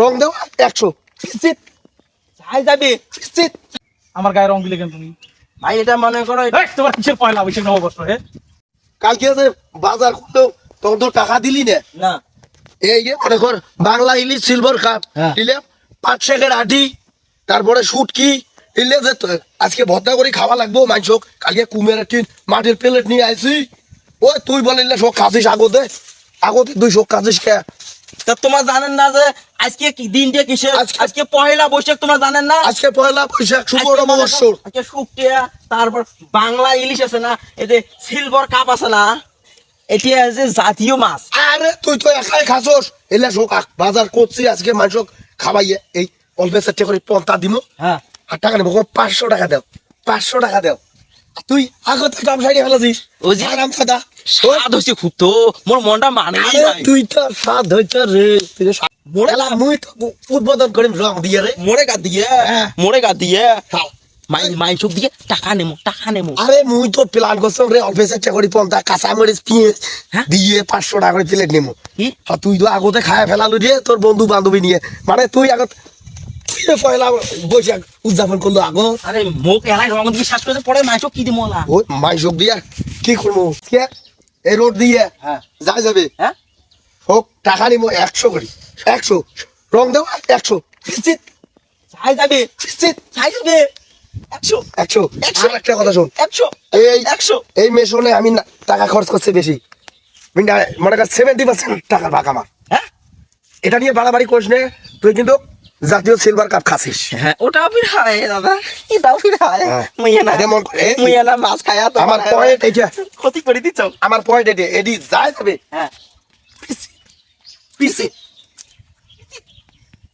রং দেওয়া একশো। যাই যাবি আমার গায়ে রং দিলে কেন তুমি? ভাই এটা মনে করো তোমার কিসের পয়লা বৈশাখ নববর্ষ হে? কালকে যে বাজার করল তখন তো টাকা দিলি না। না। এই যে মনে কর বাংলা ইলিশ সিলভার কাপ। হ্যাঁ। দিলে পাঁচ শাকের আটি তারপরে শুটকি। দিলে যে আজকে ভর্তা করে খাওয়া লাগবো মাংস কালকে কুমের টিন মাটির প্লেট নিয়ে আইছি। ওই তুই বলে সব খাসিস আগতে। আগতে তুই সব খাসিস কে? তা তোমার জানেন না যে আজকে কি দিনটা কিসের? আজকে- পহেলা বৈশাখ তোমার জানেন না? আজকে পয়লা বৈশাখ শুভ আজকে শুকটিয়া তারপর বাংলা ইলিশ আছে না এতে সিলভার কাপ আছে না এটি আছে জাতীয় মাছ। আরে তুই তো একাই খাসোস। এলে শোক বাজার করছি আজকে মাংস খাবাইয়ে। এই অল্প চারটে করে পন্থা দিব হ্যাঁ। আর টাকা নেব পাঁচশো টাকা দেও পাঁচশো টাকা দেও। তুই আগতে কাম সাইডে ফেলাছিস। ওই যে- আরাম খাদা স্বাদ হয়েছে খুব তো মোর মনটা মানে তুই তো স্বাদ হইছ রে মুই তো উদ্বোধন করিম রং দিয়ে রে। মোরে গা দিয়ে? হ্যাঁ। মোরে গা দিয়ে? মাই মাই চোখ দিয়ে টাকা নেমো টাকা নেমো। আরে মুই তো প্ল্যান করছিলাম রে অল্প চারটে করে পন্থা কাঁচা মরিচ পেঁয়াজ হ্যাঁ? দিয়ে পাঁচশো টাকা করে প্লেট আর তুই তো আগতে খায় ফেলালু রে তোর বন্ধু বান্ধবী নিয়ে। মানে তুই আগত তুই পয়লা বৈশাখ উদযাপন করল আগত। আরে মোক এলাই রং দিয়ে শ্বাস করে পরে মাই কি দিমো না মাইসব দিয়া কি করব এই রোড দিয়ে হ্যাঁ। যাই যাবে। হ্যাঁ? হোক টাকা নিবো একশো করি। একশো। রং দেওয়া একশো। ফিসিট যাই যাবে। ফিসিট যাই যাবে। একশো। একশো। একশো। একটা কথা শোন। একশো। এই একশো। এই মেশনে আমি টাকা খরচ করছি বেশি। মনে কর সেভেন্টি পার্সেন্ট টাকার ভাগ আমার। হ্যাঁ? এটা নিয়ে বাড়াবাড়ি করিস নে। তুই কিন্তু জাতীয় সিলভার কাপ খাসিস হ্যাঁ ওটাও ফির হয় দাদা। এটাও ফির হয়। হ্যাঁ। মুইয়া না মন করে, মুইয়া না মাছ খায়া তো আমার পয়েন্ট ক্ষতি করে দিচ্ছ। আমার পয়েন্ট এটি। যাই যাবে। হ্যাঁ। পিসি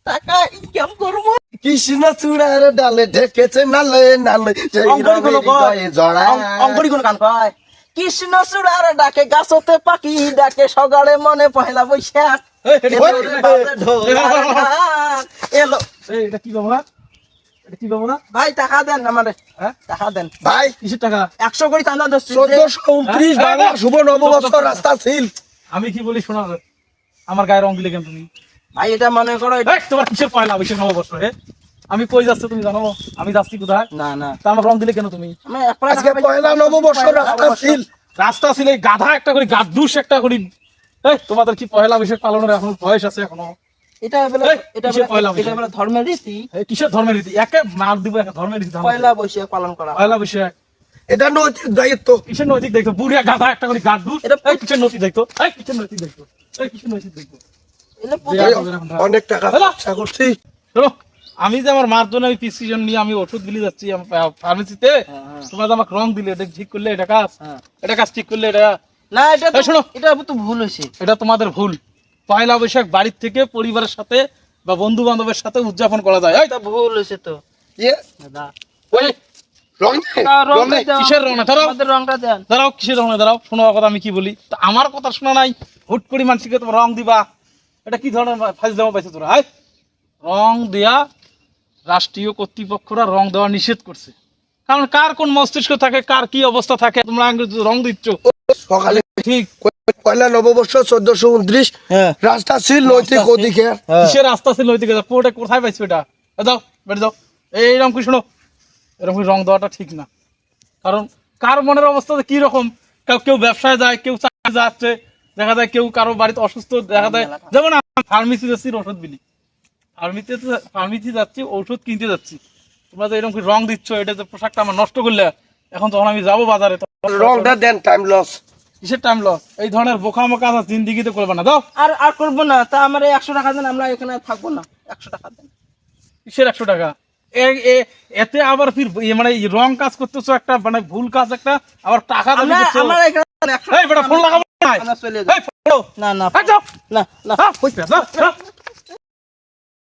টাকা ইনকাম করব। কৃষ্ণ চূড়ার ডালে ঢেকেছে নালে নালে অঙ্করি। অঙ্করি গান কয়? কৃষ্ণ চূড়ার ডাকে গাছতে পাখি ডাকে সকালে মনে পয়লা বৈশাখ। এই, এই, এটা কি পাবো না এটা কি পাবো ভাই টাকা দেন আমারে। হ্যাঁ? টাকা দেন। ভাই কিসের টাকা? একশো করে চান্দা দোষ চোদ্দশো উনত্রিশ হ্যাঁ, বাংলা। শুভ নববর্ষ রাস্তা ছিল আমি কি বলি শোনা আমার গায়ে রং দিলে কেন তুমি? ভাই এটা মনে করো তোমার কিসের পয়লা বৈশাখ নববর্ষ হে? আমি কই যাচ্ছে তুমি জানো? আমি যাচ্ছি কোথায়? না না। তা আমার রং দিলে কেন তুমি? আজকে পয়লা নববর্ষ রাস্তা ছিল রাস্তা ছিল এই গাধা একটা করি গাদুস একটা করি। এই তোমাদের কি পয়লা বৈশাখ পালনের এখন বয়স আছে এখনও? এটা বলে এটা বলে এটা বলে ধর্মের রীতি। কিসের ধর্মের রীতি? একে মার দিব একে ধর্মের রীতি পয়লা বৈশাখ পালন করা। পয়লা বৈশাখ। এটা নৈতিক দায়িত্ব। কিসের নৈতিক দেখতো বুড়িয়া গাধা একটা করি গাদুস এটা- কিসের নৈতিক দেখতো এই কিসের নৈতিক দেখতো এই কিসের নৈতিক দেখতো এলে এই পূজা- অনেক টাকা খরচা করছি। আমি যে আমার মার জন্য আমি প্রিসক্রিপশন নিয়ে আমি ওষুধ বিলি যাচ্ছি ফার্মেসিতে তোমরা যে আমাকে রং দিলে এটা ঠিক করলে এটা কাজ। হ্যাঁ। এটা কাজ ঠিক করলে এটা না এটা শোনো। এটা তো ভুল হয়েছে। এটা তোমাদের ভুল। পয়লা বৈশাখ বাড়ির থেকে পরিবারের সাথে বা বন্ধু বান্ধবের সাথে উদযাপন করা যায়। ভুল হয়েছে তো। ইয়ে, দাদা। ওই, রং দে, তা রং রংটা দে। দাও। কিসের রং দাঁড়াও। আমাদের রংটা দেন। দাঁড়াও কিসের রং দাঁড়াও শোনো কথা আমি কি বলি? তা আমার কথা শোনা নাই। হুট করে মানুষকে তোমার রং দিবা। এটা কি ধরনের ফাইজ পাইছে তোরা হাই? রং দেয়া রাষ্ট্রীয় কর্তৃপক্ষরা রং দেওয়া নিষেধ করছে। কারণ কার কোন মস্তিষ্ক থাকে কার কি অবস্থা থাকে? তোমরা রং দিচ্ছ। সকালে ঠিক। পয়লা নববর্ষ চোদ্দশো উনত্রিশ। হ্যাঁ। রাস্তা ছিল নৈতিক অধিকার। কিসের রাস্তা ছিল দিকে পোর্টে কোথায় পাইছো এটা? এ যাও বেড়ে যাও। এই এরকম কি শোনো। এরকম রং দেওয়াটা ঠিক না। কারণ কার মনের অবস্থা কি রকম? কেউ ব্যবসায় যায় কেউ চাকরি যাচ্ছে দেখা যায় কেউ কারও বাড়িতে অসুস্থ দেখা যায় যেমন ফার্মেসি যাচ্ছি ওষুধ বিলি। ফার্মেসিতে ফার্মেসি যাচ্ছি ঔষধ কিনতে যাচ্ছি। তোমরা যে এরকম রং দিচ্ছ এটা যে পোশাকটা আমার নষ্ট করলে এখন তখন আমি যাব বাজারে তখন রংটা দেন টাইম লস কিসের টাইম লস এই ধরনের বোকা মোকা জিন্দিগিতে করবে না। দাও। আর আর করব না। তা আমার একশো টাকা দেন আমরা এখানে আর থাকব না। একশো টাকা দেন। কিসের একশো টাকা? এতে আবার ফির মানে রং কাজ করতেছো একটা মানে ভুল কাজ একটা আবার টাকা ফোন লাগাবো না না না না না না না না না এই যাও না